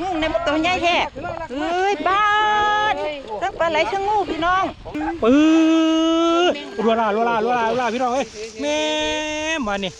งูในมันตัวใหญ่แท้เอ้ยบ้านทั้งปลาไหลทั้งงูพี่น้องปื้อรัวลารัวลารัวลารัวลาพี่น้องเอ้ยแม่มานี่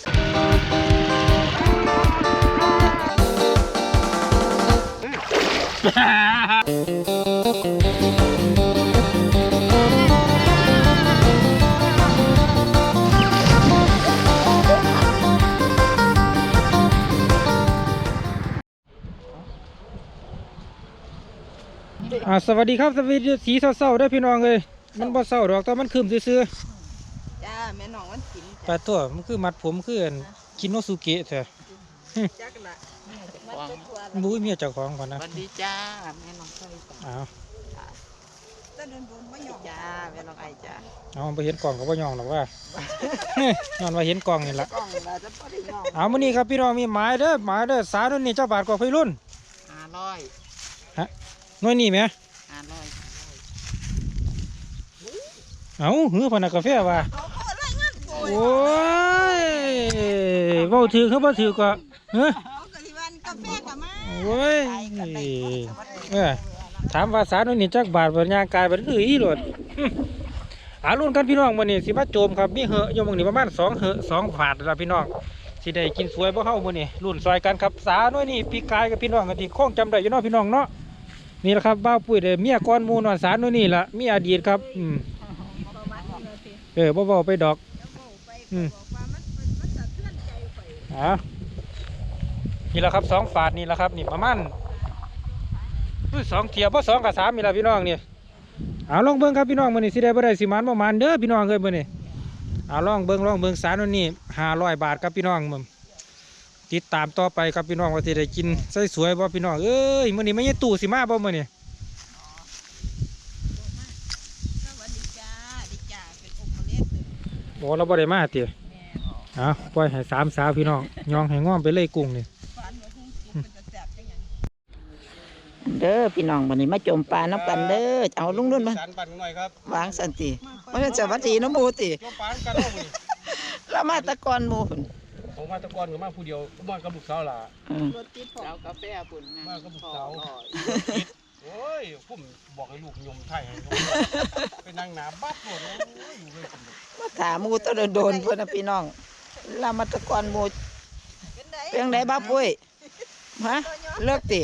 อ่าสวัสดีครับสวัสดีสีเศร้าๆเด้อพี่น้องเอ้ยมันบ่เศร้าดอกแต่มันคืมซื่อจ้าแม่น้องมันกินๆปลาตัวมันคือมัดผมคืออันคิโนสุเกะแท้จักละมันจะตัวละมุ้ยเมียเจ้าของก่อนนะสวัสดีจ้าแม่น้องไก่จ้าอ้าวตะเดินบนไม่ยอมจ้าแม่น้องไอจ้าเอาไปเห็นกล่องก็บ่ยองหรอกว่าย้อนว่าเห็นกล่องนี่ล่ะกล้องเราจะพอได้ยอมเอามื้อนี้ครับพี่น้องมีหมายเด้อหมายเด้อสาวนี่เจ้าบาทกว่าพี่รุ่นห้าร้อยห น่วยนี้แหมห้าร้อยเอาหือพนักกาแฟว่าโอ้ยเว้าถือคือบ่ถือก็เฮ้อเอากะทิวันกาแฟกับมาโอ้ยเออถามว่าสารนี่จักบาทบ่ย่างกายบ่คืออีโลดอื้ออารุ่นกันพี่น้องมื้อนี้สิมาโจมครับมีเหอะอยู่หมื้อนี้ประมาณ2เหอะ2บาทแล้วพี่น้องสิได้กินสวยบ่เฮามื้อนี้รุ่นซอยกันครับสาหน่วยนี่ปีกายกับพี่น้องกันที่คงจำได้อยู่เนาะพี่น้องเนาะ นี่แหละครับบ้าปุ้ยเด้อเมียก่อนมู่เนสารหน่วยนี่ละมีอดีตครับอืมเออบ่เว้าไปดอกอืมอ่านี่แหละครับสองฝาดนี่แหละครับนี่ประมาณอุ้ยสองเทียบเพราะสองกับสามมีละพี่น้องนี่เอาลองเบิ้งครับพี่น้องมื้อนี้สิได้บ่ได้สิมันบ่หมันเด้อพี่น้องเอ้ยมื้อนี้เอาลองเบิ้งลองเบิ้งสารวันนี้500บาทครับพี่น้องมึง ติดตามต่อไปครับพี่น้องว่าสิได้กินใส่สวยบ่พี่น้องเอ้ยมื้อนี้ไม่ใช่ตู้สิมาบ่มื้อนี้สวัสดีจ้าดีจ้าเป็นองค์เล็กเลยบ่เราบ่ได้มาติเอาปล่อยให้สามสาวพี่น้องยองให้ง้อมไปเลยกุ้งนี่ฝันว่าหุ้งกินเป็นจะแสบจังหยังเด้อพี่น้องวันนี้มาจมปลาน้ำกันเด้อเอาลุงรุ่นมาสารปั่นหน่อยครับวางสันติมันเป็นสวัสดีน้ำมูติจมปานกันเนาะมื้อนี้แล้วมาตะกอนหมูพุ่น ผมมาแตะกอนก็มาผู้เดียวมากับลูกสาวล่ะอืมรถติดผมเอากาแฟปุ่นมากับลูกสาวโอ้ยผมบอกให้ลูกยมไทยให้ยมไปนั่งหนาบัดหมดเลยอยู่เลยผมมาถามหมูตะโดนๆเพื่อนนะพี่น้องแล้วมาตะกอนหมูเป็นไดเพียงไหนบ้าปุ้ยฮะเลิกติ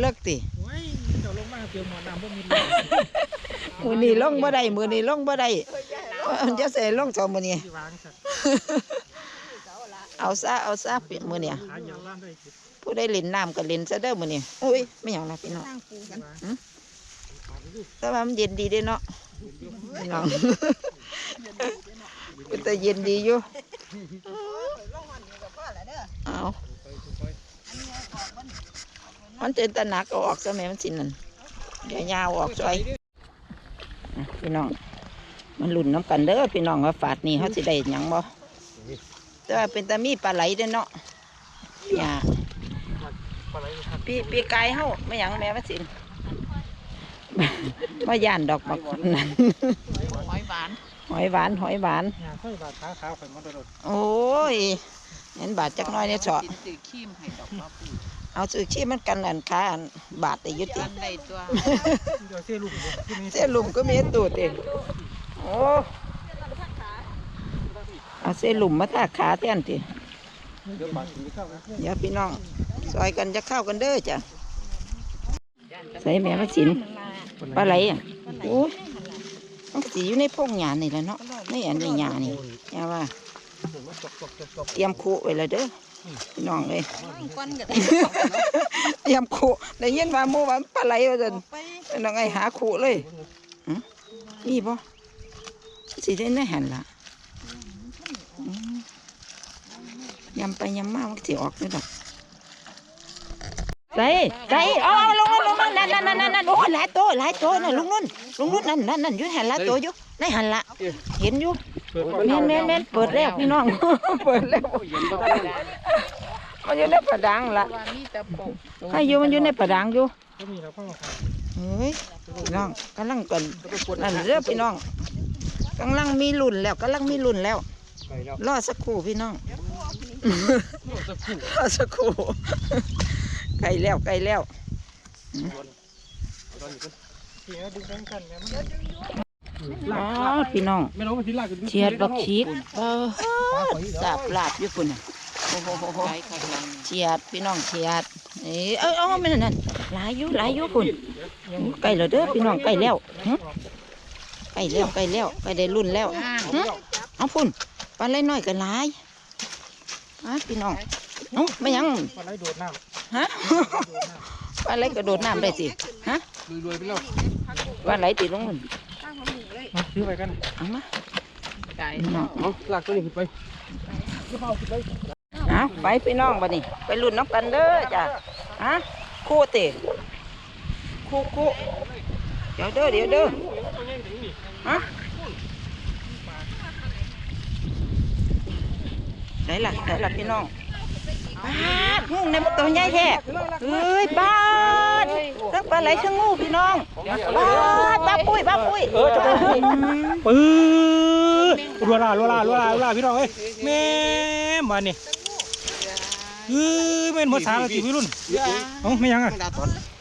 เลิกติโอ้ยเจ้าลงมาเตรียมหมอน้ำบ่มีมือนี้ลงบ่ได้มือนี้ลงบ่ได้มันจะใส่ลงสองมือนี้ที่วางสัตว์ เอาซะเอาซะเปียกมือเนี่ยผู้ได้เล่นน้ำก็เล่นซะเด้อมือนี้อุ้ยไม่อย่างไรพี่น้องแต่ว่ามันเย็นดีเด้เนาะพี่น้องแต่เย็นดีอยู่เอามันเป็นตะหนักอออกซะแม่มันสินั่นเดี๋ยวยาวออกซอยพี่น้อง มันหลุนน้ำกันเด้อพี่น้องว่าฝาดนี่เขาสิได้ยังบ่ แต่ว่าเป็นตามีปลาไหลเด้อเนาะอย่าปลาไหลครับปีปีกายเฮาไม่หยังแม่มันสินมาย่านดอกบักนั่นหอยหวาน หอยหวานหอยหวานงานค่อยบาดขาขาวข่อยมันโดดโอ้ยเห็นบาดจักหน้อยเนี่ยเฉาะกินตือขี้มให้ดอกว่าปูเอาซื้อชีมันกันอันค้าอันบาดแต่ยุติกันได้ตัวเดี๋ยวเสียลูกบ่ที่นี่เส้นลุมก็มีตูดเองโอ้ เอาเส้นลุมมาทาขาแทนทีเดี๋ยวบาดถึงเข้านะเดี๋ยวพี่น้องซอยกันจะเข้ากันเด้อจ้ะใส่แม่มาสินปลาไหลอะโอ้ยมันก็สีอยู่ในพงหญ้านี่แหละเนาะในอันนี้หญ้านี่หญ้าว่าเตรียมคุไว้แล้วเด้อพี่น้องเลยก้อนกันเตรียมคุได้ยินว่าหมู่ว่าปลาไหลว่าซั่นไปเป็นยังไงหาขู่เลยหึมีบ่สิได้ในหันละอืม ยำไปยำมามันก็สิออกนี่ดอกใส่ใส่เอาเอาลงมาลงมานั่นนั่นนั่นนั่นนั่นโอ้ยหลายโตหลายโตน่ะลุงนุ่นลุงนุ่นนั่นนั่นนั่นอยู่หันหลายโตอยู่ในหันละเห็นอยู่เปิดแม่นแม่นแม่นเปิดแล้วพี่น้องเปิดแล้วมันอยู่ในประดังละว่ามีแต่ปกให้อยู่มันอยู่ในประดังอยู่ก็มีแล้วพ่อมาขายเฮ้ยพี่น้องกำลังกันนั่นเด้อพี่น้องกำลังมีรุ่นแล้วกำลังมีรุ่นแล้วไปแล้วรอสักครู่พี่น้อง สักครู่รอสักครู่ไก่แล้วไก่แล้วอ๋อพี่น้องเชียดบักชีดเออสาบลาบอยู่ปุ่นน่ะโอ้โหเชียดพี่น้องเชียดเอ้ยเอ้ยเอไม่นั่นนั่นหลายอยู่หลายอยู่ปุ่นไก่แล้วเด้อพี่น้องไก่แล้วไก่แล้วไก่แล้วไก่ได้รุ่นแล้วเอาปุ่นปลาไหลน้อยกันหลาย ฮะพี่น้องเอ้าไม่ยังปลาไหลโดดน้ฮะปลาไหลกระโดดน้ำได้สิฮะำรวยๆไปแล้วปลาไหลติดลงมันมาซื้อไปกันเอามาพี่น้องเอาลากตัวนี้ขึ้นไปเอาไปพี่น้องบัดนี้ไปรุ่นน้ำกันเด้อจ้ะฮะคู่เตะคู่คู่เดี๋ยวเด้อเดี๋ยวเด้อฮะ ไหนล่ะไหนล่ะพี่น้องบ้าดงูในมันตัวใหญ่แท้เอ้ยบ้าดทั้งปลาไหลทั้งงูพี่น้องบ้าดบ้าปุ้ยบ้าปุ้ยเออจะไปปื้อรัวลารัวลารัวลารัวลาพี่น้องเอ้ยแม่มานี่เอ้ยแม่นภาษาละติพี่รุ่นเอ้าไม่ยังอะ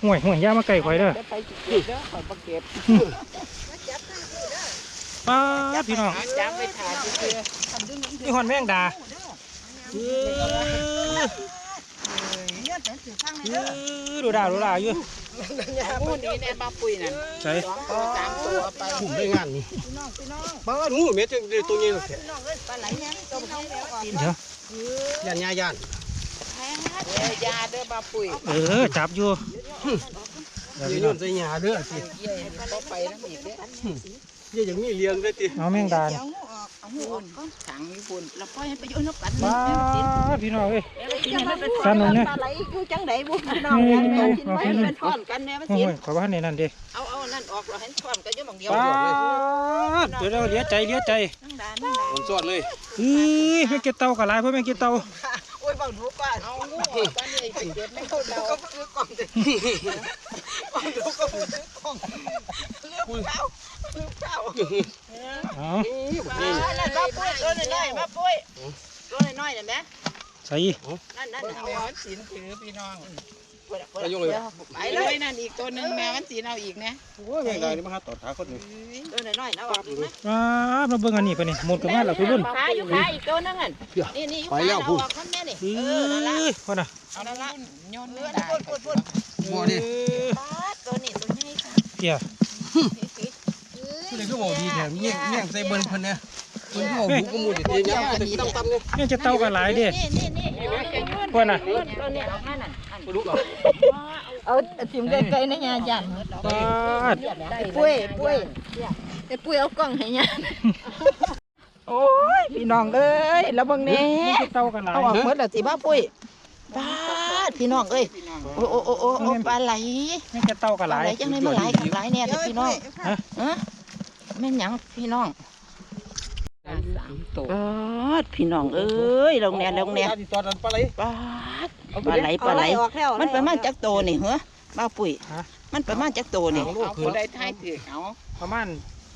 ห่วยห่วยย่ามาไก่ข่อยเด้อป้าพี่น้องจับไปถ่ายนี่หอนแมงดา เออเออดูดาดูดาอยู่งูนี้เนี่ยบ้าปุ้ยน่ะใช่สามตัวไปผมได้งานนี่บ้านงูเม็ดจังได้ตัวนี้หรอกแท้ปลาไหลเนี่ยตัวเขาเดี๋ยวย่านยาย่านเดี๋ยวยาเด้อบ้าปุ้ยเออจับอยู่เดี๋ยวยืพี่นน้ยองนใส่หญ้าเด้อสิเย่ก็ไปแล้วอีกเด้อเย่อย่างนี้เลี้ยงได้ติเอาแมงดา เอาหูออกก็ขังอยู่ปุ่นแล้วปล่อยให้ไปอยู่นกกันป้าดพี่น้องเอ้ยกินให้มันเป็นสั้นลงเนี่ยปลาไหลอยู่จังไดบุพี่น้องแม่กินไว้ให้มันทอนกันแม่มันโอ้สิยขอบ้านในนั่นเด้เอาเอานั่นออกเราให้ทอนกันอยู่บางเดียวป้าดเดี๋ยวเราเลี้ยใจเลี้ยใจนั่งดานั่งดาผมสอดเลยเอ้ยแม่งเก็บเตากะหลายเพราะแม่งเก็บเตาโอ้ยบางหนูก่อนเอางูออกกันเลยไปเก็บไม่เข้าเราก็คือกล่องเด็กบางหนูก็คือกล่องเลือกเท้าเลือกเท้า เอานั่นมาปุ้ยตัวน้อยๆมาปุ้ยตัวน้อยๆน่ะแม่ใส่นั่นนั่นเอาเอาสินถือพี่น้องไปยกเลยไปเลยนั่นอีกตัวหนึงแม่มันสิเอาอีกนะโอ้ยแม่งได้นี่มาหาตอดขาคนนี่ตัวน้อยๆนะออกอีกนะป้าดมาเบิ่งอันนี้ไปนี่หมดกันมาแล้วพี่รุ่นขาอยู่ขาอีกตัวหนึงอะนี่นี่อยู่ขาเอาออกคนแม่นี่เอ้เออนั่นละยคนน่ะเอานั่นละโยนไม่ได้พูดพูดหมอนี่ป้าตัวนี้ตัวใหญ่ค่ะเกี่ย ผู้ใดก็บอกดีแท้เงี้ยเงี้ยใส่เบิ่นเพิ่นเนี่ยเพิ่นก็บุกกมูดิตีเนี่ยแต่ตั้มๆเนี่ยแม่งจะเตากะหลายเด้นี่นี่นี่คนน่ะตัวนี้เอาให้นั่นบ่รู้หรอกเอาถิ่มไกลๆนะยายันป้าดปุ้ยปุ้ยไอ้ปุ้ยเอากล้องให้ยาโอ้ยพี่น้องเอ้ยแล้วเบิ่งนี่แม่งจะเตากะหลายเอาออกหมดแล้วสิบ้าปุ้ยป้าดพี่น้องเอ้ยโอ้โอ้โอ้โอ้โอ้ปลาไหลแม่งจะเตากะปหลาลายไหลจังเลยมาหลายขับหลายแน่เด้อพี่น้องฮะ แม่นหยังพี่น้องปาดพี่น้องเอ้ยลงแน่ลงแน่ตาที่ตอดอันปลาไหลปาดปลาไหลปลาไหลมันประมาณจักโตนี่เหรอบ้าปุ๋ยมันประมาณจักโตนี่เอาลูกคืนประมาณ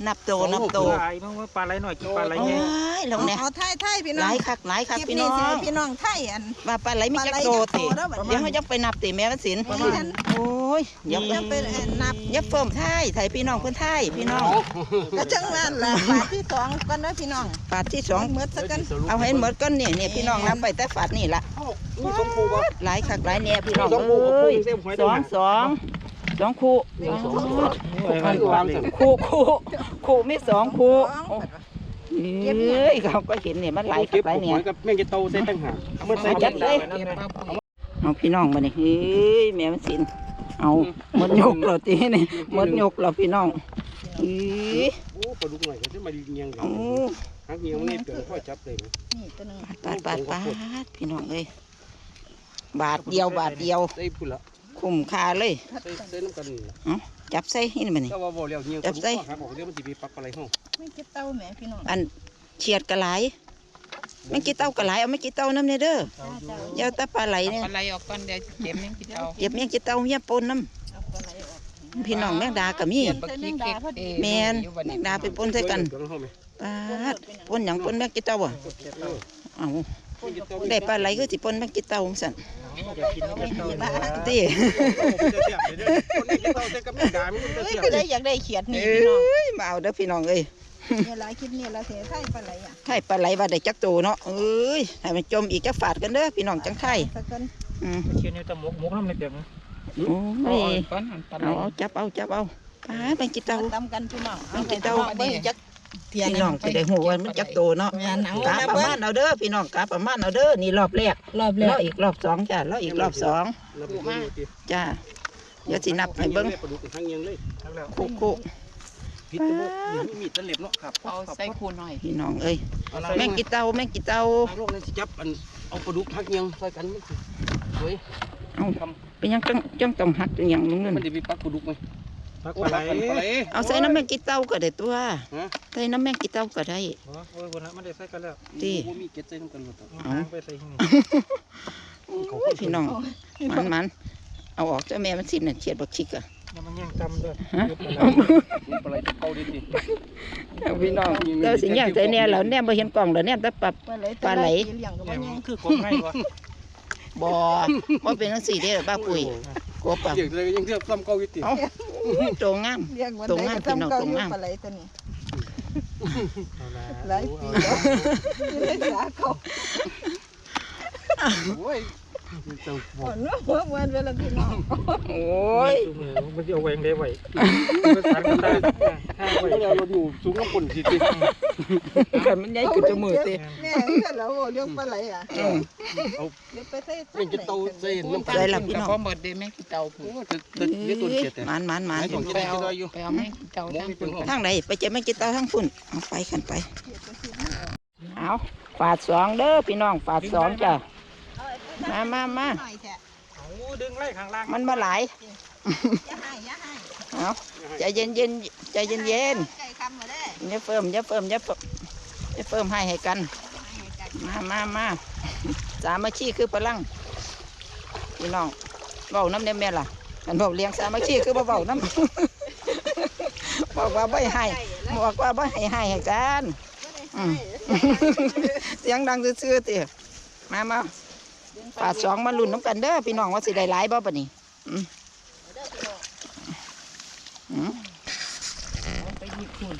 นับโตนับโตหลายเพราะว่าปลาไหลหน่อยกินปลาไหลโอ้ใหญ่ยลงแน่เอาไทยไทยพี่หน้อลางยคักหลายคักคลิปพี่นี้น้อสิงพี่น้องไทยอันว่าปลาไหลมีจักโตติปลาไหลจักโตแล้วบัดนี้เดี๋ยวเขาจะไปนับติแม่มันสินแม่นโอ้ยอย่าจะเป็นอันนับอย่าเฟิ่มไทยไทยพี่น้องเพื่อนไทยพี่น้องก็จังนั้นล่ะฝาที่สองกันนะพี่น้องฝาดที่สองเมื่อสักกันเอาให้หมดก้อนนี่เนี่ยพี่น้องนับไปแต่ฝาดนี่ละมีสองคู่บ่หลายคักหลายแน่พี่น้องสองคู่เอ้ยเต็มหอยสองสอง สองคู่โอ้ยมันวางสิคู่คู่คู่มีสองคู่เอ้ยเขาก็เห็นเนี่ยมันหลายคัเก็บกหลายหเนี่ยอยกับแม่งจะโตใส่ตั้งหากมันใส่เอาจัดเลยเอาพี่น้องมาเนี่ยเฮ้ยแม่มันสินเอาหมดยกเราตีนี่หมดยกเราพี่น้องเฮ้ยโอ้ปลาดุกหน่อยก็จะมาเงี้ยงเอาหักเงี้ยงนี่เปลี่ยนพ่อจับเลยปาดปาดปาดพี่น้องเอ้ยบาทเดียวบาทเดียวใส่พุ่นละ คุ้มค่าเลยใส่ใส่น้ำกันจับใส่นี่มันนี่ถ้าว่าบ่แล้วเงี้ยงหักออกเดี๋ยวมันสิมีปักปลาไหลห้องไม่เก็บเต้าแหมพี่น้องอันเฉียดกระไหลไม่กี่เต้ากระไหลเอาไม่กี่เต้าน้ำเนี่ยเด้ออย่าแตาปลาไหลเนี่ยปลาไหลออกก่อนเดี๋ยวเจ็บแมงกินเอาเก็บเมียกี่เต้าเมียปนน้ำพี่น้องแมงดากับมีบักขี้เก็บเอแมนแมงดาไปปนใส่กันเดี๋ยวห้องไหมปาดปนหยังปนแมงกี่เต้าอะเอา ได้ปลาไหลคือสิปนแมงกิเต่าจังซั่นอยากกินก็เต่าบ้าติเฮ้ยก็ได้อยากได้เขียดนี่เอ้พี่น้องยมาเอาเด้อพี่น้องเอ้ยเนี่ยหลายคลิปนี่เราเสียไทยปลาไหลอะไข่ปลาไหลว่าได้จักโตเนาะเอ้ยให้มันจมอีกจักฝาดกันเด้อพี่น้องจังไข่สักคนอืมเชียนอยู่แตะมกมกน้ำในเปียกนะโอ้โอ้ยยก้อนหันปลาไหลเอาเอาจับเอาจับเอาปลาแมงกิเต่าตำกันพี่น้องแมงกิเต่าเบิ่งจักเทียน พี่น้องสิได้ฮู้ว่ามันจักโตเนาะแม่นเอากาประมาณเอาเด้อพี่น้องกาประมาณเอาเด้อนี่รอบแรกรอบแรแล้วกอีกรอบสองจ้ะแล้วอีกรอบสองจ้าเดี๋ยวสินับให้เบิ่งปลาดุกทั้งยังเลยทั้งแล้วคุคุพิษตะบกมีมีดตะเล็บเนาะครับเอาใส่คูหน่อยพี่น้องเอ้ยเอาแมงกิเต่าแมงกิเต่าโลกนั้นสิจับอันเอาปลาดุกทักยังใส่กันมันสิสวยเอาเป็นหยังจังจังต้องหักจังหยังลุงนั่นมันจะมีปักปลาดุกไหม พักปลาไหลปลาไหลเอาใส่น้ำแมงกิเต่าก็ได้ตัวฮะใส่น้ำแมงกิเต่าก็ได้โอ้ยบนนั้นมันได้ใส่กันแล้วติบ่มีเก็ดใส่น้ำกันหมดหางไปใส่หิ้งโอ้ยพี่น้องมันมันเอาออกเจ้าแม่มันสิ้นน่ะเฉียดบักชิกอะแล้วมันยังกำด้วยฮะปลาไหลเก่าดิติเอาพี่น้องเจ้าสิย่างใจแน่แล้วแน่บ่เห็นกล่องแล้วแน่แต่ปรับปลาไหลปลาไหลเลี้ยงก็เนี่บ่ยใหญ่มันคือกบง่ายกว่า บ่บ่เป็นจังซี่เด้อป้าปุ๋ยกบอะเด็กเลยยังเทียบซ้ำเก่าอยู่ติเอ้าโตงามเลี้ยงวันตรงไหนงามก็พี่น้องซ้ำเก่าตรงอยู่งามปลาไหลตัวนี้เอาละหลายปีแล้วไม่ได้สาเขาโอ้ย เจ้าบอ่ออกนว่าหัวเหมือนเวลาพี่น้องโอ้ยมันจะเอาแหวงได้ไหวมันสารกันได้ถ้าไหวเราเราอยู่สูงน้ำปนสิติกันมันใหญ่ขึ้นจมูกติแม่ก็แล้วเลี้ยงปลาไหลอะอืมเดี๋ยวไปใส่เป็นจะโตใส่น้ำปลาใส่ละพี่น้องก็หมดเด้แม่กิเตาผูโอ้ยแต่แต่เดี๋ยวตัวเจ็ดแต่มันมันมันผมจะได้กินอะไปเอาแม่กิเตาทั้งไหนไปเจ็บแม่กินตาทางฝุ่นเอาไปกันไปเอาฝาดสองเด้อพี่น้องฝาดสองจ้ะ มามามาหน่อยแท้โอ้ดึงไล่ข้างล่างมันมาหลายอย่าให้อย่าให้เอาใจเย็นเย็นใจเย็นเย็นไก่คำมาได้อย่าเฟิ่มอย่าเฟิ่มอย่าเฟิ่มอย่าเฟิ่มให้ให้กัน มามามาสามัคคีคือพลังพี่น้องเบาน้ำเนยแม่ล่ะกันบอกเลี้ยงสามัคคีคือบ่เบาน้ำบอกว่าไม่ให้บอกว่าไม่ให้ให้ให้กันอืมเสียงดังซื่อๆติมามา ปาดสองมาลุ่นน้ำกันเด้อพี่น้องว่าสิได้หลายบ่ปะนี่อืมอืมไปยิบคุณ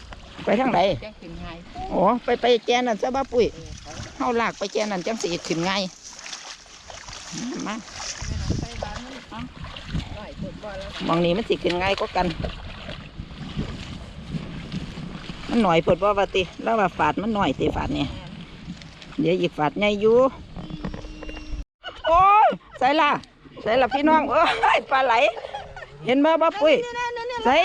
ไปทางไหนแจ้งขึ้นไงโอ้ไปไปแจนั่นซะบ้าปุ้ยเฮาลากไปแจนั่นจังสิขึ้นง่ายมามองนี้มันสิขึ้นง่ายก็กัน มันหน่อยเปิดว่าว่าติแล้วว่าฝาดมันหน่อยติฝาดเนี่ยเดี๋ยวอีกฝาดใหญ่อยู่ ส่ละใส่ละพี่น้องเอ้ยปลาไหล เห็นไหมบ้าปุ้ยใส่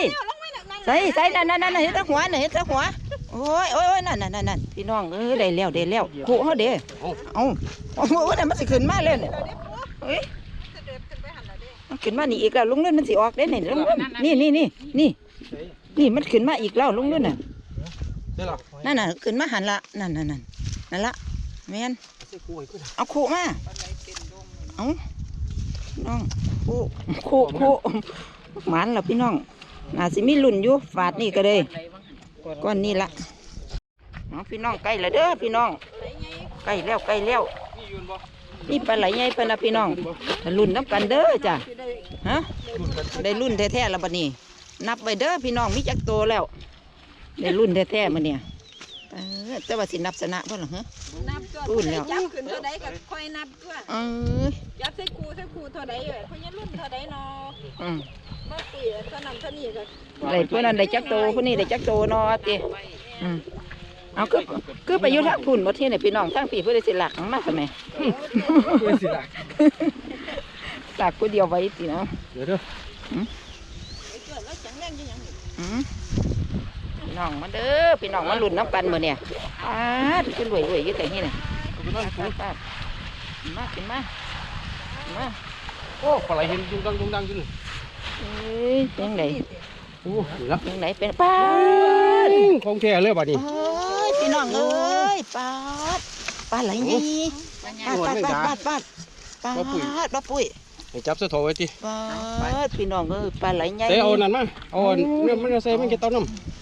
ใส่ใส่นั่นนั่นนั่นเห็นแตะหัวน่ะเห็นแตะหัวโอ้ยโอ้ยโอ้ยนั่นนั่นนั่นนั่นพี่น้องเอ้ยได้แล้วได้แล้วกูเขาเด้เอาเอาโอ้โหนั่นมันสิขึ้นมาเลยเนี่ยเฮ้ยมันขึ้นมานี่อีกแล้วลุงเล่นมันสิออกได้เนี่ยลุงเล่นนี่นี่นี่นี่นี่มันขึ้นมาอีกแล้วลุงเล่นน่ะได้หรอนั่นน่ะขึ้นมาหันละนั่นนั่นนั่นนั่นละแม่นใส่กล้วยก็ได้เอาขู่มาเอา น้องขู่ขู่ขู่หมันเหรอพี่น้องน่าสิมีลุ่นอยู่ฝาดนี่ก็เลยก้อนนี้ละเอาพี่น้องใกล้แล้วเด้อพี่น้องใกล้แล้วใกล้แล้วนี่ปลาไหลใหญ่ปะนะพี่น้องถ้ารุ่นน้ำกันเด้อจ้ะฮะได้รุ่นแท้ๆแล้วบัดนี้ นับไว้เด้อพี่น้องมีจักโตแล้ว ได้รุ่นแท้ๆมาเนี่ย เออแต่ว่าสินับชนะบ่หรอฮะ นับตัวรุ่นแล้ว จับขึ้นเท่าใดก็ค่อยนับตัวเออจับใส่ครูใส่ครูเท่าใดเอ้ยเพราะยังรุ่นเท่าใดเนาะอืมเมื่อปีเท่านั้นเท่านี้ก็ได้พวกนั้นได้จักโตพวกนี้ได้จักโตเนอติอืมเอาคือคือไปอยุทธพุ่นบ่ที่นี่พี่น้องทั้งปีเพื่อได้สิหลักมากทำไมกล้วยสิล่ะหลักกูเดียวไว้สิเนาะเดี๋ยวเด้อไอ้เกิดแล้วจังแรงจังหยังอืมพี่ น้องมาเด้อพี่น้องมาลุ้นน้ำกันมื้อเนี่ยปาดขึ้นรวยรวยๆอยู่แต่นี่น่ะเอาไปนั่งปาดปาดมาขึ้นมาขึ้นมาโอ้ปลาไหลเห็นดุงดังดุงดังอยู่นี่เอ้ยยังไงโอ้นี่ละยังไงเป็นปาดของแท้เลยบัดนี้เอ้ยพี่น้องเอ้ยปาดปาดไหลนี่ปาดปาดปาดปาดปาดปาดปาดปุ้ยให้จับเสื้อถอไว้ติปาดพี่น้องเอ้ยปลาไหลใหญ่ใส่เอานั่นมาเอาอันเนี่ยมันจะใส่มันจะเต้าน้ำ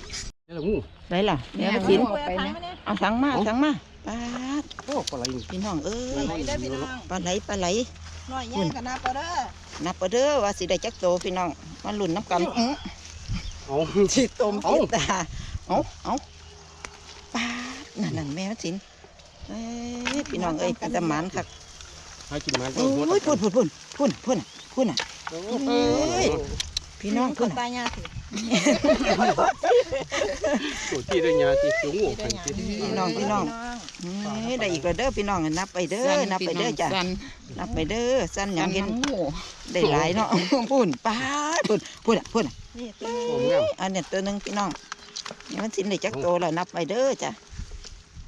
นี่ละงูไหนล่ะแม่มากินไปทางมาเนี่ยเอาถังมาถังมาตปาดโอ้ปลาไหลนี่พี่น้องเอ้ปลายไหลเด้อพี่น้องปลาไหลปลาไหลน้อยแย่งกันนะปลาเด้อนับเอาเด้อว่าสิได้จักโตพี่น้องมาลุ้นน้ำกันอื้อเอาสิต้มเอากินตาเอาเอาปาดนั่นนั่นแม่มันสินเอ้ยพี่น้องเอ้ยเป็นตะหมันคักให้กินมันโอ้ยพุ่นพุ่นพุ่นพุ่นพุ่นพุ่นอะโอ้เอ้ย พี่น้องคพุ่นนน่ะตายยาสิตัวที่ได้ยาที่สูงหัวกันที่พี่น้องพี่น้องเอ้ยได้อีกแล้วเด้อพี่น้องนับไปเด้อนับไปเด้อจ้ะสันนับไปเด้อสั้นหยัยังงเห็เห็นนงูได้หลายเนาะพุ่นป้าดพุ่นพุ่นอะพุ่นอะนี่ตัวโอ้งามอันเนี้ยตัวหนึงพี่น้องนี่มันสินได้จักโตแล้วนับไปเด้อจ้ะ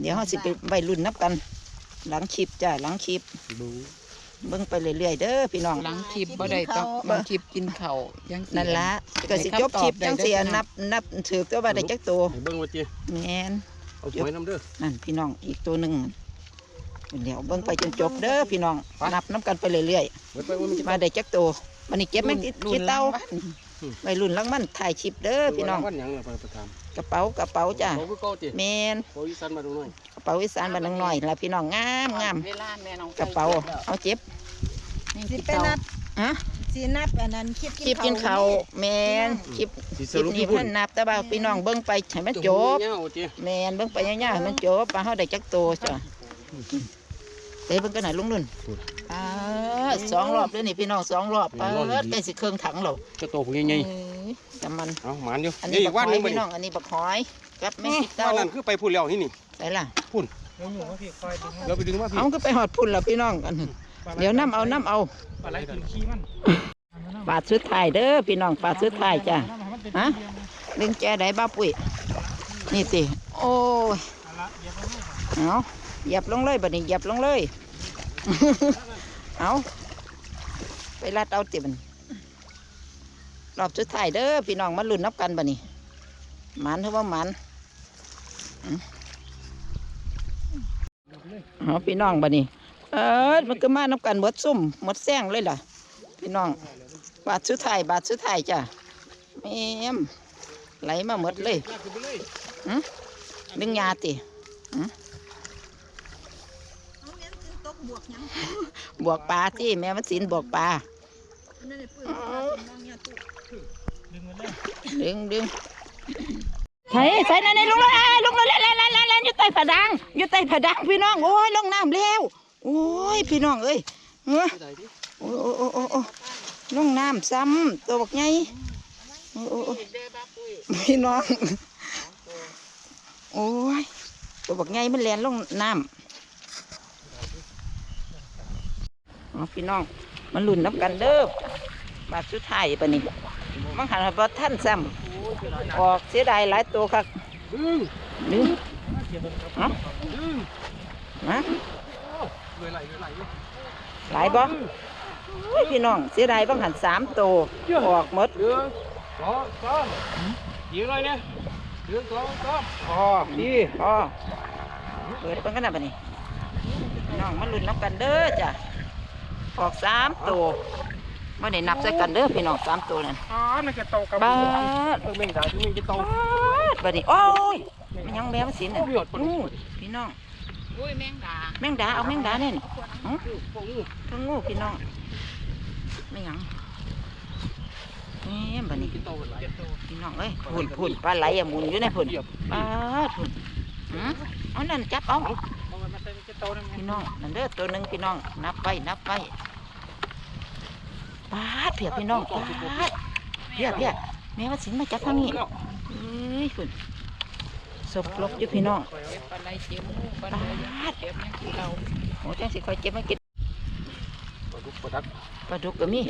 เดี๋ยวเราสิไปใบรุ่นนับกัน หลังคลิปจ้ะหลังคลิปดู เบิ่งไปเรื่อยๆเด้อพี่น้อง หลังคลิปบ่ได้ต้องหลังคลิปกินข้าวยังสินั่นละก็สิจบคลิปจังสิอะนับนับถือตัวว่าได้จักโตให้เบิ่งว่าจีแม่นเอาถอยน้ำเด้อนั่นพี่น้องอีกตัวหนึ่งเดี๋ยวเบิ่งไปจนจบเด้อพี่น้องนับน้ำกันไปเรื่อยไว้ไปว่ามันจะๆมาได้จักตัววันนี้เก็บแม่งติดขี้เต้า ไปรุ่นลังมันถ่ายคลิปเด้อพี่น้องวันหยังล่ะประธานกระเป๋ากระเป๋าจ้ะเขาคือเก่าจีแมนเขาอีสานมาดูหน่อยกระเป๋าอีสานบ้านนางน้อยละพี่น้องงามงามเวลาแม่น้องกระเป๋าเอาเจ็บนี่สิสิไปเตานับฮะสินับอันนั้นคลิปคลิปกินข้าวแมนคลิปสิคสลิปรุปนี้ที่พุ่เพิ่นนนับแต่ว่าพี่น้องเบิ่งไปให้มันจบเงี้ยเอาจีแมนเบิ่งไปยาวๆให้มันจบปลาเฮาได้จักโตจ้ะ เอ้ยเบิ่งกันหน่อยลุงนุ่นอ่าสองรอบเด้อนี่พี่น้องสองรอบเปิดใกล้สิเครื่องถังแล้วเจะโตพวกใหญ่เอ้ยแต่มันๆเอาหมานอยู่อันนี่นี้อีบักกวันหหอนึยงไปพี่น้องอันนี้บักหอยกับแม่งว่าเต้านั่นคือไปพูดแล้วนี่นี่ใส่ล่ะเดี๋ยวหนูว่าพี่คอยดึงเราไปดึงมาพี่เอาก็ไปหอดพุ่นแล้วพี่น้องกันเดี๋ยวน้ำเอาน้ำเอาปลาไหลกินขี้มันปาดสุดท้ายเด้อพี่น้องปาดสุดท้ายจ้ะฮะดึงแจได้บ้าปุ๋ยนี่สิโอ้ยเอา เหยียบลงเลยบัดนี้เหยียบลงเลย เอาไปรัดเอาติมันรอบสุดท้ายเด้อพี่น้องมาลุ้นนับกันบัดนี้หมันหรือว่าหมันเอาพี่น้องบัดนี้ เออมันก็มานับกันหมดซุ่มหมดแซงเลยล่ะ พี่น้อง บาทสุดท้ายบาทสุดท้ายจ้ะแม่มไหลมาหมดเลยหึดึงยาติหึ เอาเงี้ยคือตก บวกหยังบวกปลาที่แม่มันสินบวกปลานั่นแหละปืนน้องเนี่ยตู้ดึงมันเลยดึงดึงใส่ใส่ในในลงเลยอ้ายลงเลยแล้วแล้วแล้วแล้วอยู่ใต้ผาดังอยู่ใต้ผาดังพี่น้องโอ้ยลงน้ำแล้วโอ้ยพี่น้องเอ้ยเฮ้ยโอ้โอ้โอ้โอ้โอ้ลงน้ำซ้ำตัวบักใหญ่โอ้โอ้โอ้พี่น้องโอ้ยตัวบักไงมันแลนลงน้ำอ๋อ พี่น้องมันลุ่นน้ำกันเด้อบาทสุดท้ายปะนี่มังหันมาบ่ท่านซ้ำออกเสียดายหลายตัวครับดึงดึงเอ้าดึงมาเลยไหลเลยไหลเลยหลายบ่โอ้ยพี่น้องเสียดายบางหันสามตัวออกหมดดึงสองสามยิงเลยเนี่ยดึงสองสามพอดีพอเปิดเพิ่งกันนะปะนี่พี่น้องมันลุ่นน้ำกันเด้อจ้ะ ออกสามตัวไม่ได้นับใส่กันเด้อพี่น้องสามตัวนั่นอ๋อนั่นก็โตกับบาดเพิ่งเม่งได้ที่มึงจะโตบาดบัดนี้โอ้ยมันยังแมวสินน่ะโอ้ยหยดปะงูพี่น้องอุ้ยแมงดาแมงดาเอาแมงดาเนี่ยพวกนี้ทั้งงูพี่น้องไม่หยังนี่บัดนี้จะโตกันหลายพี่น้องเอ้ยพุ่นพุ่นปลาไหลอะหมุนอยู่ในพุ่นปลาดพุ่นหือเอานั่นจับเอา ตนั่นไงพี่น้องนั่นเด้อตัวหนึ่งพี่น้อง นับไปนับไปปาดเพียพี่น้องปาดเพียเพียแม่ว่าสินมาจับทางนี้เอ้ยพุ่นศพลบอยู่พี่น้องเก็บปลาไหลเจ็บงูปลาไหลเจ็บแมงกี่เราโอ้จังสิคอยเก็บมากินปลาดุกปลาดักปลาดุกก็มี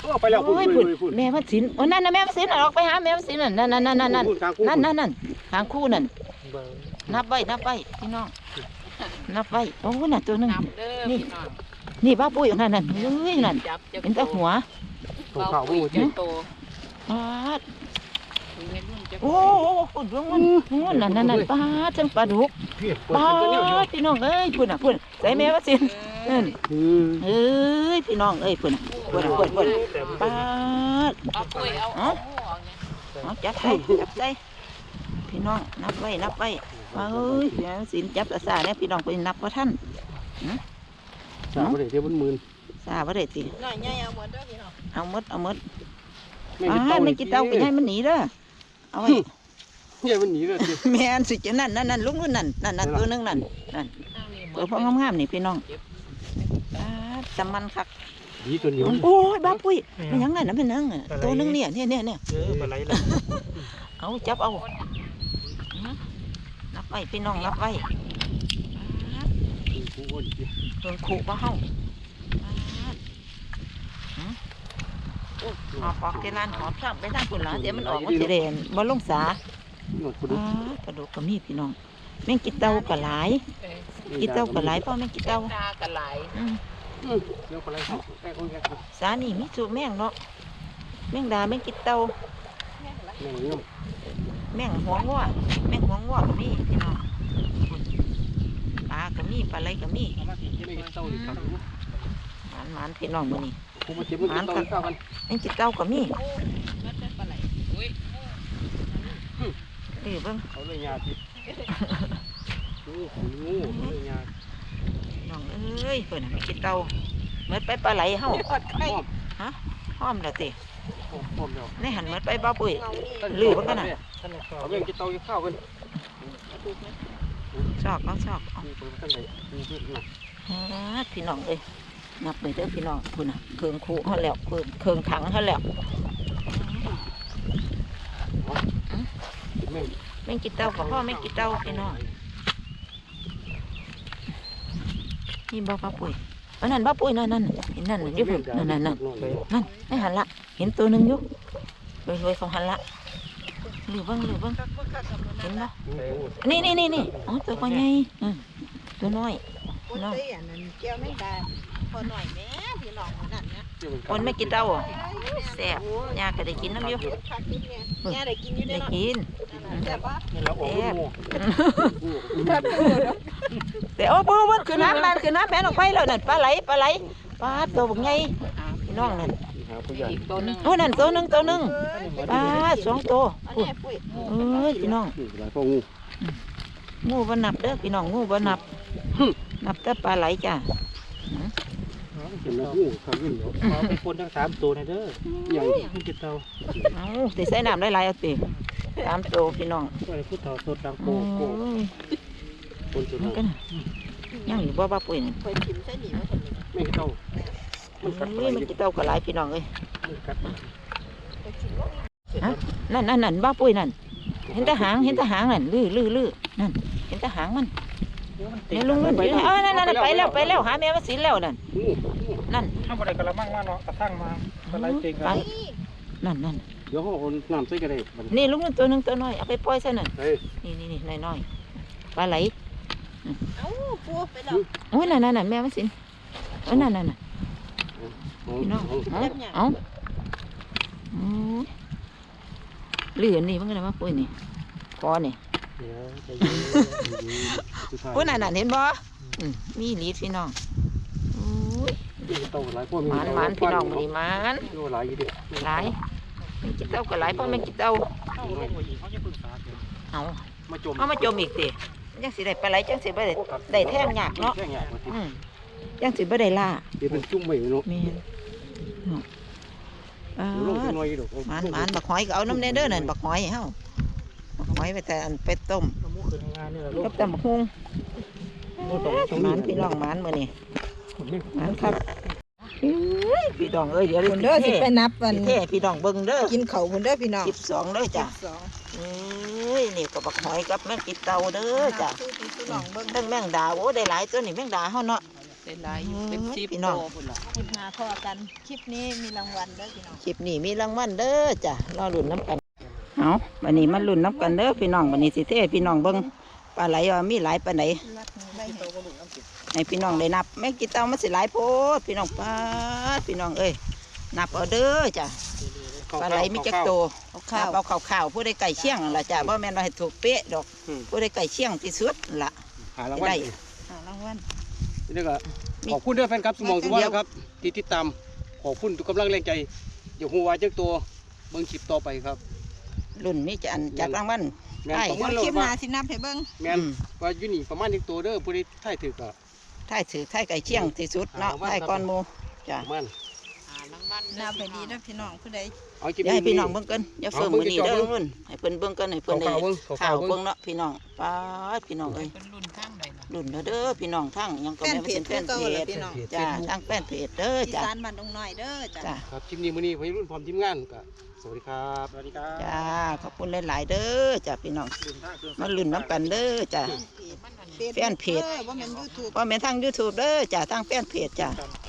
เออไปแล้วพุ่นโอ้ยพุ่พุ่นนพุ่นแม่มันสินโอ้นั่นนะแม่มันสินออกไปหาแม่มันสินนั่นนั่นนั่นนั่นนั่นพุ่นกลางคู่นั่นนั่นนั่นทางคู่นั่นนับไว้นับไว้พี่น้อง นับไว้โอ้น่ะตัวหนึงนับเด้อนี่พี่น้องนี่ป้าปุ้ยนั่นนั่นเอ้ยนั่นจับจะเป็นแตาหัวตัวขาวอุ้งูยจีจะโตปาดอุ้ยไม่รุ่นจะโอ้โหพุ่นเพิ่งมันนู่นนั่นนั่นนั่นปาดจังปลาดุกพี่เปิดปาเป็นตัวเดียวดพี่น้องเอ้ยพุ่นน่ะพุ่นใส่แม่มันสินนั่นอืมเอ้ยพี่น้องเอ้ยพุ่นน่ะพุ่นน่ะพุ่นพุ่นปาดเอาปุ้ยเอาเอางูออกเนี่ยเอาจับใส่จับใส่พี่น้องนับไว้นับไว้โเอ้ยแม่สินจับตาสาเนี่ยพี่น้องไปนับว่าท่านสามประเดี๋ยวเที่ยวบนหมื่นสาบ่ได้สิหน่อยใหญ่เอาหมดเด้อพี่น้องเอาหมดเอาหมดแม่อ่ากินเต้าไม่กินเต้าไปให้มันหนีเด้อเอาไว้เนี่ยมันหนีเลยสิแม่นสิจะนั่นนั่นนั่นลุงนู่นนั่นนั่นนั่นตัวหนึงนั่นนั่นตัวพองามๆนี่พี่น้องอ่าจำมันคักดีตัวเหนียวโอ้ยบ้าปุ้ยมันยังไงนะมันยังอะตัวหนึงเนี่ยเนี่ยเนี่ยเนี่ยเออปลาไหลละเอาจับเอาหือนับ ไว้พี่น้องนับไว้อ่าผู้คนสิเพิ่งขู่บ่เฮาอ่าหือหอบออกที่ร้านหอบช่างไปทางคุณหลาเดี๋ยวมันออกมาสิเดนบ่ลงสาหนวดผู้ดูอ่ากระดูกก็มีพี่น้องแม่งกินเต้าก็หลายกินเต้าก็หลายพ่อแม่งกินเต้าตาก็หลายอืมเดี๋ยวคนไรเขาแก้คนแก้คนสานี่มีสูแม่งเนาะแม่งดาแม่งกินเต้าแม่งเงี้ยแม่งหัวงัวแม่งหัวงัวก็มีพี่น้องปลาก็ มีปลาไหลก็มีไม่กินเต้าดิครับหมานหมานพี่น้องมื้อนี้ผมมาเจ็บมันกินเต้าเต้ากันแม่งกินเต้าก็มีมันเป็นปลาไหลอุ้ยเอ้ยเบิ่งเขาเลยยาสิงูงูเลยยาน้องเอ้ยเพิ่นน่ะแม่งกินเต้าเหมือนไปปลาไหลเฮาหอมหอมแล้วติหอมเดียวในหันเหมือนไปบ้าปุ้ยเงานี่ลือมันกันน่ะเขาแม่งกินเต้ากินข้าวกัน ชอบเอาชอบเอานี่เป็นตั้งไหนนี่เพื่อนนะอ่าพี่น้องเอ้ยนับไปเด้อพี่น้องคุณน่ะเครื่องคูเฮาแล้วเครื่องเครื่องถังเฮาแล้วแม่งแม่งกินเต้ากับพ่อแม่งกินเต้าพี่น้องนี่บ่ป้าปุ๋ยอันนั้นป้าปุ๋ยนั่นนั่นเห็นนั่นอยู่พุ่นนั่นนั่นนั่นนั่นไม่หันละเห็นตัวหนึงอยู่รวยๆเขาหันละ หรือเบ้างหรือเบ้างเห็นบ่นี่นี่นี่นี่อ๋อตัวก็ใหญ่อืมตัวน้อยคนเตี้ยนั่นเจียวไม่ได้พอหน่อยแม่พี่น้องคนนั้นนะคนไม่กินเต้าอะแซ่บยาก็ได้กินน้ำอยู่พักกินเนี่ยย่าได้กินอยู่ได้เนาะกินแต่ว่าเราออกงูแต่โอ้ปูมันคือน้ำมันคือน้ำแม่นออกไปแล้วนั่นปลาไหลปลาไหลปลาตัวบักใหญ่พี่น้องนั่นหา ผู้ใหญ่อีกตัวหนึงโอ้นั่นตัวหนึงตัวหนึงปลาสองตัวอันพูดนี้ปุ้ยเอ้ยพี่น้องหลายพวกงูงูบ่นับเด้อพี่น้องงูบ่นับ นับแต่ปลาไหลจ้ะเห็นแล้วงูเขาวิ่งเดี๋ยวเอาไปคนทั้งสามตัวนะเด้ออย่างมันกินเตาเอาสิใส่น้ำหลายๆเอาติสามตัวพี่น้องก็เลยพูดต่อสดดังโปโอ้โก้ยคนสุดมันก็น่ะยังอยู่บ่บ้าปุ๋ยนี่เคยกินใช่หนิว่าคนนี้ไม่เต้า มันกัดเอ้ยมันกินเต้าก็หลายพี่น้องเอ้ยกัดเคยกินว่าฮะนั่นนั่นนั่นบ้าปุ้ยนั่น เห็นแต่หาง เห็นแต่หางนั่นลื้อลื้อลื้อนั่น เห็นแต่หางมันเดี๋ยวลุงลุงเดี๋ยวเออนั่นนั่นไปแล้วไปแล้วหาแม่มาสินแล้วนั่นงูนั่นข้าวบดกระมังมาเนาะกระทั่งมาปลาไหลเต็งไปกันนั่นนั่นเดี๋ยวเขาเอาน้ำใส่กันได้บัดนี้นี่ลุงนั่นตัวหนึงตัวน้อยเอาไปปล่อยซะนั่นเฮ้ยนี่นี่นี่น้อยน้อยปลาไหลเอ้าปูไปแล้วโอ้ยนั่นนั่นนั่นแม่มาสินเออนั่นนั่นน่ะเอา พี่น้องเอาเอาเอาโอ้ยเหลือนี่มันก็เลยมาปุ้ยนี่คอนี่เดี๋ยวใจเย็นสุดท้ายปุ้ยนั่นน่ะเห็นบ่อืมมีลีดพี่น้องโอ้ยมีเต้าหลายพวกหมานหมานพี่น้องมันนี่หมานโอ้หลายอยู่เด้หลายแม่งกินเต้าก็หลายเพราะแม่งกินเต้าเข้าลงไปอีกเขาจะพึ่งสาเถอะเอามาจมเอามาจมอีกติยังสิได้ปลาไหลจังสิบ่ได้ได้แท่งยากเนาะแท่ง ยากว่าสิอืมยังสิบ่ได้ล่าเดี๋ยวเป็นจุ่มไว้เนาะแม่นเนาะอ่าเดี๋ยวลงจักหน่อยอยู่ดอกหมานหมานบักหอยก็เอาน้ำแน่เด้อนั่นบักหอยเฮาบักหอยไปแต่อันไปต้มน้ำมูกขึ้นงานนี่แหละลูกกับตำบักฮุงหมานพี่น้องหมานมื้อนี้หมานครับเอ้ยพี่น้องเอ้ยเดี๋ยวเด้อสิไปนับวันสิเท่พี่น้องเบิ่งเด้อกินเขาคนเด้อพี่น้อง12เด้อจ้ะสองเอ้ยนี่ก็บักหอยกับแมงกินเตาเด้อจ้ะพี่น้องเบิ่งทั้งแมงดาโอ้ได้หลายตัวนี่แมงดาเฮาเนาะ ได้หลายอยู่เป็นสิบพี่น้องตัวพุ่นล่ะ คลิปหาพ่อกัน คลิปนี้มีรางวัลเด้อพี่น้อง คลิปนี้มีรางวัลเด้อจ้ะรอลุ้นน้ำกัน เอาวันนี้มาลุ้นน้ำกันเด้อพี่น้องวันนี้สิเท่พี่น้องเบิ่งปลาไหลว่ามีหลายปานไหนรักไม่ให้ให้พี่น้องได้นับแมงกินเตามันสิหลายโพดพี่น้องปาดพี่น้องเอ้ยนับเอาเด้อจ้ะปลาไหลมีจักโตเอาข้าวเอาข้าวข้าวผู้ใดไก่เชี่ยงนั่นล่ะจ้ะบ่แม่นว่าให้ถูกเป๊ะดอกผู้ใดไก่เชี่ยงที่สุดนั่นล่ะหารางวัลได้เองหารางวัล นี่ก็มีขอบคุณเด้อแฟนครับสมองสุวรรณครับที่ติดตามขอบคุณทุกกำลังแรงใจอย่าหัววายจักตัวเบิ่งคลิปต่อไปครับรุ่นนี้จะอันจับรางวัลแม่นได้ประเดี๋มาณเรายวคลิปหว่าน้าสินับให้เบิ่งแม่นว่าอยู่นี่ประมาณอีกตัวเด้อผู้ใดถ่ายถือก็ไทยถือไทยไก่เชียงที่สุดเนาะเอามาไทยก้อนหมูจ้ะ ประมาณหานังมันนับให้ดีเด้อพี่น้องผู้ใดเอาคลิปอย่าให้นี้พี่น้องเบิ่งกันอย่าเฟิ่มเอาเบิ่มื้องนี้จะเด้อเบิ่งนุ่นให้เพิ่นเบิ่งกันให้เพิ่นได้ข่าวๆเบิ่งข่าวๆข่าวเบิ่ง เบิ่งเนาะพี่น้องป้าดพี่น้องเอ้ยเป็นรุ่นข้างใดล่ะรุ่นเด้อเด้อพี่น้องทั้งยังก็แฟนแม่นเพเป็นจแฟคือนเก่าเพล่ะจพี่น้องจ้ะทั้งแฟนเพจเด้ออีจ้ะสานบ้านดงน้อยเด้อจ้ะ จ้ะครับคลิปนี้มื้อนี้พี่รุ่นพร้อมทีมงานก็สวัสดีครับสวัสดีครับจ้าขอบคุณหลาย ๆ เด้อจ้ะพี่น้องลืมท่าเครื่องมาลุ้นน้ำกันเด้อจ้ะแฟนเพจแฟนเพจว่าแม่น YouTube ว่าแม่นทาง YouTube เด้อจ้ะทางแฟนเพจจ้ะครับ